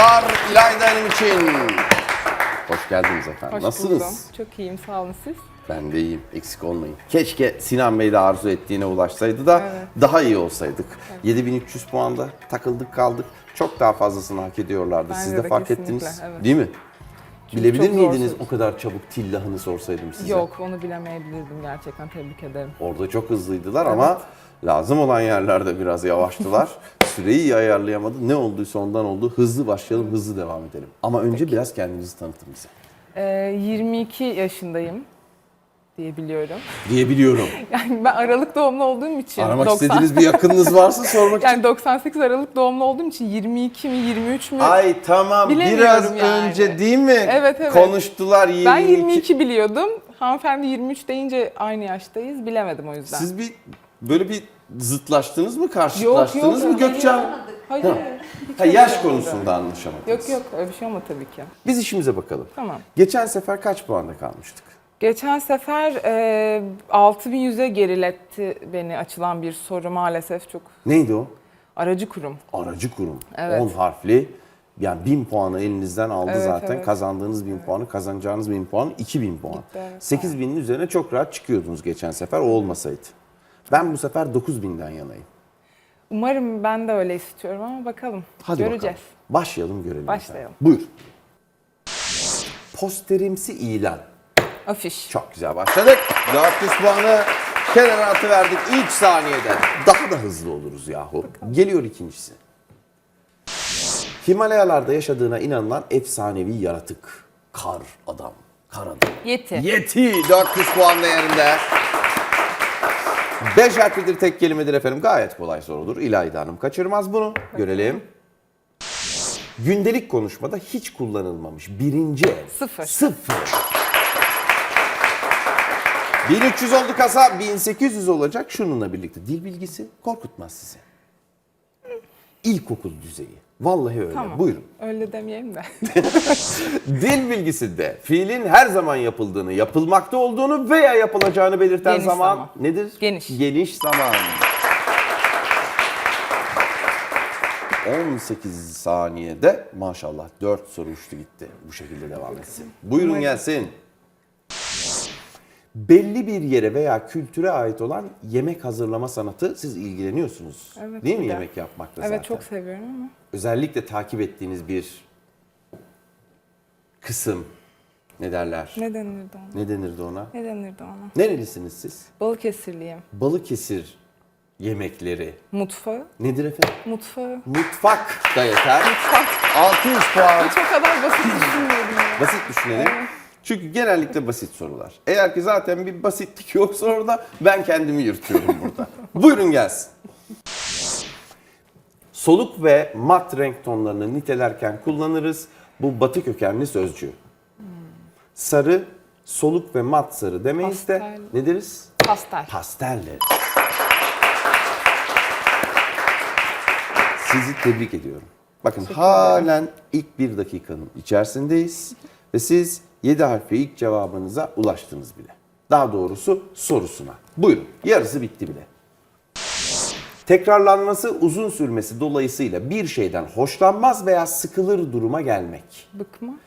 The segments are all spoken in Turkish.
alkışlar İlayda Hanım için. Hoş geldiniz efendim. Hoş Nasılsınız? buldum. Çok iyiyim sağ olun siz. Ben de iyiyim. Eksik olmayın. Keşke Sinan Bey de arzu ettiğine ulaşsaydı da Evet. daha iyi olsaydık. 7300 puanda takıldık kaldık. Çok daha fazlasını hak ediyorlardı. Bence Siz de de fark kesinlikle, ettiniz. evet. Değil mi? Çünkü Bilebilir çok zor miydiniz soru. o kadar çabuk tillahını sorsaydım size? Yok onu bilemeyebilirdim gerçekten tebrik ederim. Orada çok hızlıydılar ama lazım olan yerlerde biraz yavaştılar. Süreyi iyi ayarlayamadı. Ne olduysa ondan oldu. Hızlı başlayalım, hızlı devam edelim. Ama önce biraz kendinizi tanıtın bize. Ee, 22 yaşındayım diye biliyorum. Diyebiliyorum. Yani ben Aralık doğumlu olduğum için Aramak 90 istediğiniz bir yakınınız varsa sormak için. yani 98 Aralık doğumlu olduğum için 22 mi 23 mü? Ay tamam biraz yani. önce değil mi? Evet, evet. Konuştular 22. ben 22 biliyordum. Hanımefendi 23 deyince aynı yaştayız. Bilemedim o yüzden. Siz bir böyle bir zıtlaştınız mı? yok Karşılaştınız mı Gökçen? Hayır. Ha. öyle yaş konusunda anlaşamadınız. Yok yok öyle bir şey olmadı tabii ki. Biz işimize bakalım. Tamam. Geçen sefer kaç puanda kalmıştık? Geçen sefer e, 6100'e geriletti beni açılan bir soru maalesef çok Neydi o? aracı kurum. Aracı kurum. Evet. 10 harfli. Yani 1000 puanı elinizden aldı Evet, zaten. evet. Kazandığınız 1000 puanı, kazanacağınız 1000 puan 2000 puan. Gitti, evet. 8000'in üzerine çok rahat çıkıyordunuz geçen sefer o olmasaydı. Ben bu sefer 9000'den yanayım. Umarım ben de öyle istiyorum ama bakalım. Hadi Göreceğiz. bakalım. Başlayalım görelim. Başlayalım. efendim. Buyur. Posterimsi ilan. Afiş. Çok güzel başladık. 400 puanı kenara atıverdik 3 saniyede. Daha da hızlı oluruz yahu. Geliyor ikincisi. Himalayalarda yaşadığına inanılan efsanevi yaratık. Kar adam. Kar adam. Yeti. Yeti 400 puan değerinde. 5 harflidir tek kelimedir efendim. Gayet kolay sorudur. İlayda Hanım kaçırmaz bunu. Görelim. Gündelik konuşmada hiç kullanılmamış birinci el. Sıfır. Sıfır. 1300 oldu kasa, 1800 olacak şununla birlikte. Dil bilgisi korkutmaz sizi. İlkokul düzeyi. Vallahi öyle. Tamam. Buyurun. Öyle demeyelim de. Dil bilgisinde fiilin her zaman yapıldığını, yapılmakta olduğunu veya yapılacağını belirten Geniş zaman, zaman. nedir? Geniş. Geniş zaman. 18 saniyede maşallah 4 soru uçtu gitti. Bu şekilde devam etsin. Buyurun gelsin. Belli bir yere veya kültüre ait olan yemek hazırlama sanatı siz ilgileniyorsunuz. Evet, Değil mi de. yemek yapmakta evet zaten? çok seviyorum ama. Özellikle takip ettiğiniz bir kısım ne derler? Ne denirdi ona? Ne denirdi ona? Ne denirdi ona? Nerelisiniz siz? Balıkesirliyim. Balıkesir yemekleri. Mutfağı. Nedir efendim? Mutfağı. Mutfak da yeter. Mutfak. 600 puan. Hiç o kadar basit düşünmüyordum. Basit düşünelim. Çünkü genellikle basit sorular. Eğer ki zaten bir basitlik yoksa orada ben kendimi yırtıyorum burada. Buyurun gelsin. Soluk ve mat renk tonlarını nitelerken kullanırız. Bu batı kökenli sözcüğü. Sarı, soluk ve mat sarı demeyiz de Pastel. ne deriz? Pastel. Pastel deriz. Sizi tebrik ediyorum. Bakın halen ilk bir dakikanın içerisindeyiz ve siz 7 harfli ilk cevabınıza ulaştınız bile. Daha doğrusu sorusuna. Buyurun yarısı bitti bile. Tekrarlanması uzun sürmesi dolayısıyla bir şeyden hoşlanmaz veya sıkılır duruma gelmek. Bıkmak.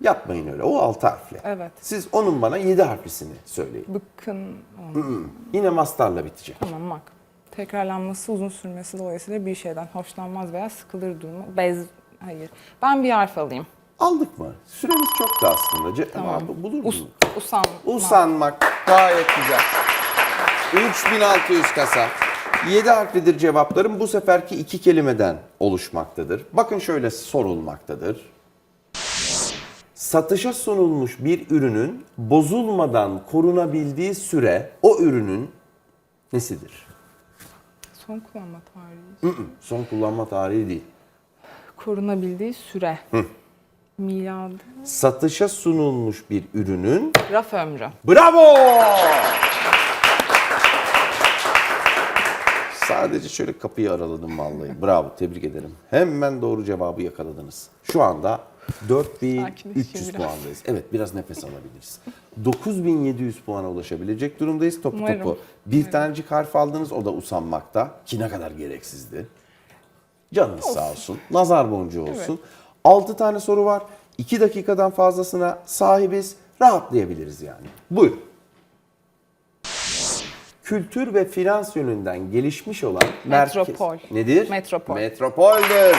Yapmayın öyle o 6 harfli. Evet. Siz onun bana 7 harflisini söyleyin. Bıkkın olmak. Yine mastarla bitecek. Tamam bak. Tekrarlanması uzun sürmesi dolayısıyla bir şeyden hoşlanmaz veya sıkılır durumu. Bez, hayır. Ben bir harf alayım. Aldık mı? Süremiz çok da aslında. Ce- Tamam. Ama bulur Us, mu? usan. Usanmak gayet güzel. 3600 kasa. 7 harflidir cevaplarım. Bu seferki iki kelimeden oluşmaktadır. Bakın şöyle sorulmaktadır. Satışa sunulmuş bir ürünün bozulmadan korunabildiği süre o ürünün nesidir? Son kullanma tarihi. Son kullanma tarihi değil. Korunabildiği süre. Miladı. Satışa sunulmuş bir ürünün Raf ömrü. Bravo! Sadece şöyle kapıyı araladım vallahi. Bravo, tebrik ederim. Hemen doğru cevabı yakaladınız. Şu anda 4300 Sakinleşeyim biraz. puandayız. Evet, biraz nefes alabiliriz. 9700 puana ulaşabilecek durumdayız topu Umarım. topu. Bir tanecik harf aldınız, o da usanmakta. Ki ne kadar gereksizdi. Canınız sağ olsun. Nazar boncuğu olsun. 6 tane soru var. 2 dakikadan fazlasına sahibiz. Rahatlayabiliriz yani. Buyurun. Kültür ve finans yönünden gelişmiş olan Metropol. merkez... Nedir? Metropol. Metropoldür.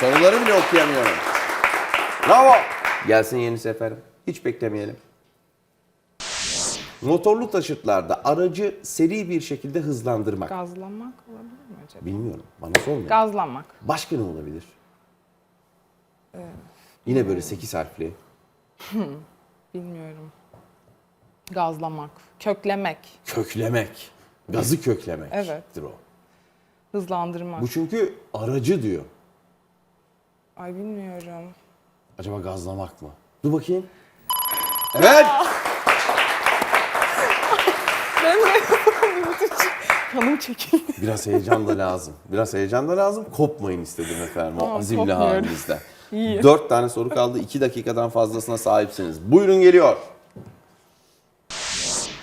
Soruları bile okuyamıyorum. Bravo. Gelsin yeni seferim. Hiç beklemeyelim. Motorlu taşıtlarda aracı seri bir şekilde hızlandırmak. Gazlamak olabilir mi acaba? Bilmiyorum. Bana sorma. Gazlamak. Başka ne olabilir? Yine böyle 8 harfli. Bilmiyorum. Gazlamak. Köklemek. Köklemek. Gazı köklemek. Evet. o. Hızlandırmak. Bu çünkü aracı diyor. Ay bilmiyorum. Acaba gazlamak mı? Dur bakayım. Evet. Kanım çekildi. Biraz heyecan da lazım. Biraz heyecan da lazım. Kopmayın istedim efendim o Tamam, azimli kopmuyorum. halinizden. İyi. Dört tane soru kaldı. iki dakikadan fazlasına sahipsiniz. Buyurun geliyor.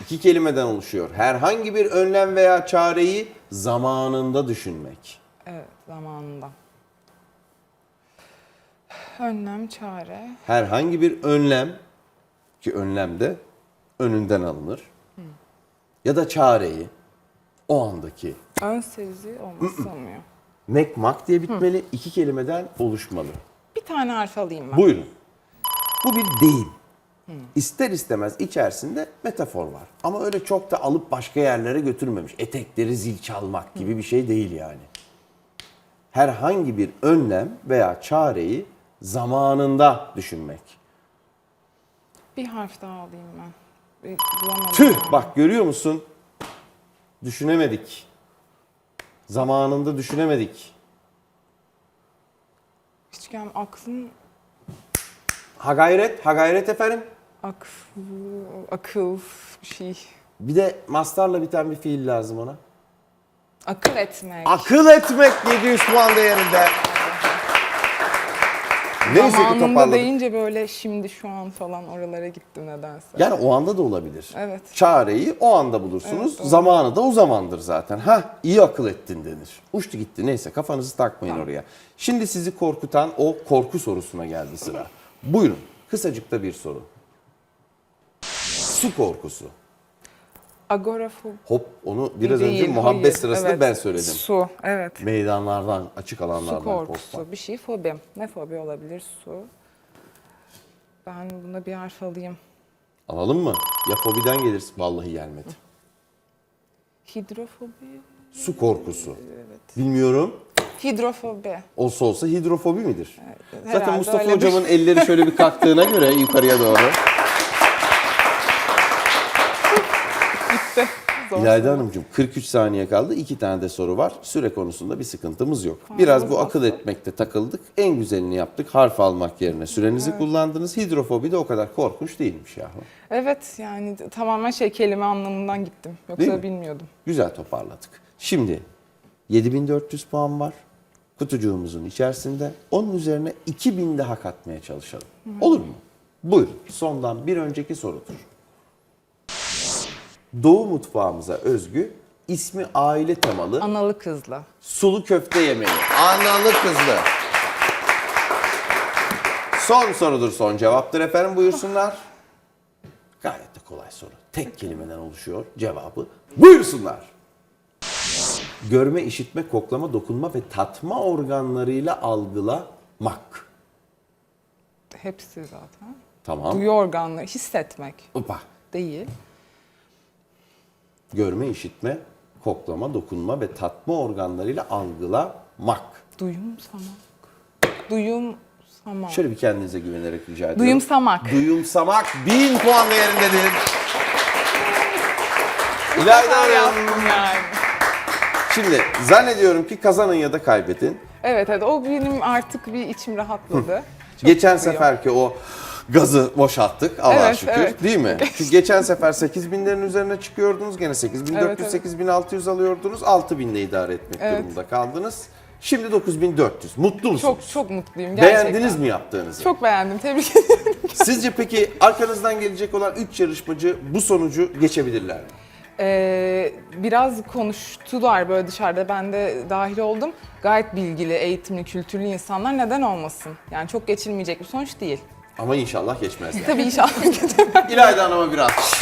İki kelimeden oluşuyor. Herhangi bir önlem veya çareyi zamanında düşünmek. Evet zamanında. Önlem, çare. Herhangi bir önlem ki önlem de önünden alınır. Ya da çareyi o andaki Ön sezi olması olmuyor. mekmak diye bitmeli. iki kelimeden oluşmalı. Bir tane harf alayım ben. Buyurun. Bu bir deyim. İster istemez içerisinde metafor var. Ama öyle çok da alıp başka yerlere götürmemiş. Etekleri zil çalmak gibi bir şey değil yani. Herhangi bir önlem veya çareyi zamanında düşünmek. Bir harf daha alayım ben. Bir bulamadım. Tüh bak görüyor musun? Düşünemedik. Zamanında düşünemedik. Gel aklım Ha gayret, ha gayret efendim. akıl, akıl bir şey. Bir de mastarla biten bir fiil lazım ona. Akıl etmek. Akıl etmek 700 puan değerinde. Neyse ki Zamanında toparladık. deyince böyle şimdi şu an falan oralara gittim nedense. Yani o anda da olabilir. Evet. Çareyi o anda bulursunuz. Evet, doğru. Zamanı da o zamandır zaten. Ha iyi akıl ettin denir. Uçtu gitti. Neyse kafanızı takmayın oraya. Şimdi sizi korkutan o korku sorusuna geldi sıra. Buyurun. Kısacık da bir soru. Su korkusu. Agorafobi Hop onu biraz önce değil, muhabbet hayır. sırasında Evet, ben söyledim. Su, evet. Meydanlardan, açık alanlardan Su korkusu. korkmak. Bir şey fobi. Ne fobi olabilir? Su. Ben buna bir harf alayım. Alalım mı? Ya fobiden gelir. Vallahi gelmedi. Hidrofobi. Su korkusu. Bilmiyorum. Hidrofobi. Olsa olsa hidrofobi midir? Zaten herhalde Mustafa öyle bir- hocamın elleri şöyle bir kalktığına göre yukarıya doğru. Zor İlayda soru. Hanımcığım 43 saniye kaldı. İki tane de soru var. Süre konusunda bir sıkıntımız yok. Biraz bu akıl etmekte takıldık. En güzelini yaptık. Harf almak yerine sürenizi kullandınız. Hidrofobi de o kadar korkunç değilmiş yahu. Evet yani tamamen şey kelime anlamından gittim. Değil mi? Yoksa bilmiyordum. Güzel toparladık. Şimdi 7400 puan var kutucuğumuzun içerisinde. Onun üzerine 2000 daha katmaya çalışalım. Olur mu? Buyurun. Sondan bir önceki sorudur. Doğu mutfağımıza özgü ismi aile temalı Analı kızlı. sulu köfte yemeği. Analı kızlı. Son sorudur son cevaptır efendim buyursunlar. Gayet de kolay soru. Tek kelimeden oluşuyor cevabı. Buyursunlar. Görme, işitme, koklama, dokunma ve tatma organlarıyla algılamak. Hepsi zaten. Tamam. Duyu organları hissetmek Opa. değil. Görme, işitme, koklama, dokunma ve tatma organlarıyla algılamak. Duyumsamak. Duyumsamak. Şöyle bir kendinize güvenerek rica ediyorum. Duyumsamak. Duyumsamak 1000 puan değerindedir. İlayda Hanım. Yani. Şimdi zannediyorum ki kazanın ya da kaybedin. Evet evet o benim artık bir içim rahatladı. Geçen seferki o gazı boşalttık Allah'a Evet, şükür evet. değil mi? Çünkü geçen sefer 8000'lerin üzerine çıkıyordunuz gene 8400 Evet, evet. 8600 alıyordunuz 6000'de idare etmek Evet. durumunda kaldınız. Şimdi 9400. Mutlu musunuz? Çok çok mutluyum gerçekten. Beğendiniz mi yaptığınızı? Çok beğendim. Tebrik ederim. Sizce peki arkanızdan gelecek olan 3 yarışmacı bu sonucu geçebilirler mi? Ee, biraz konuştular böyle dışarıda ben de dahil oldum. Gayet bilgili, eğitimli, kültürlü insanlar neden olmasın? Yani çok geçilmeyecek bir sonuç değil. Ama inşallah geçmez. Yani. Tabii inşallah İlayda Hanım'a bir alkış.